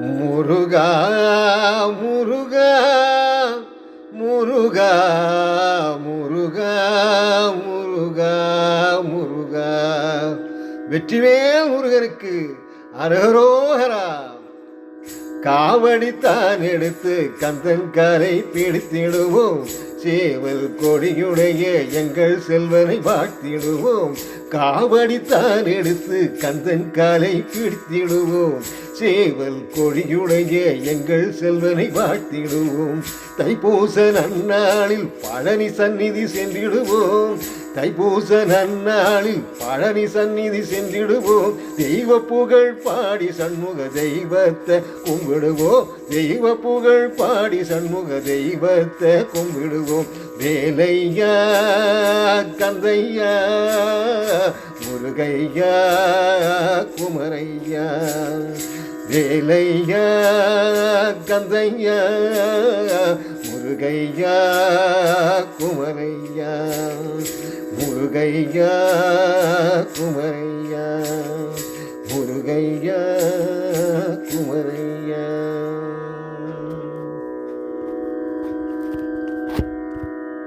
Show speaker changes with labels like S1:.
S1: முருகா முருகா முருகா முருகா முருகா முருகா. வெற்றிவேல் முருகனுக்கு அரகரோகரா. காவடித்தான் எடுத்து கந்தன் காலை பிடித்திடுவோம். சேவல் கொடியுடைய எங்கள் செல்வனை வாழ்த்திடுவோம். காவடித்தான் எடுத்து கந்தன் காலை பிடித்திடுவோம். சேவல் கொடியுடைய எங்கள் செல்வனை வாழ்த்திடுவோம். தைப்பூச நன்னாளில் பழனி சந்நிதி சென்றிடுவோம். தைப்பூச நன்னாளில் பழனி சந்நிதி சென்றிடுவோம். தெய்வ புகழ் பாடி சண்முக தெய்வத்தை கும்பிடுவோம். தெய்வ புகழ் பாடி சண்முக தெய்வத்தை கும்பிடுவோம். வேலையா கந்தையா முருகையா குமரையா. வேலையா கந்தையா முருகையா குமரையா. முருகையா குமரையா முருகையா குமரையா.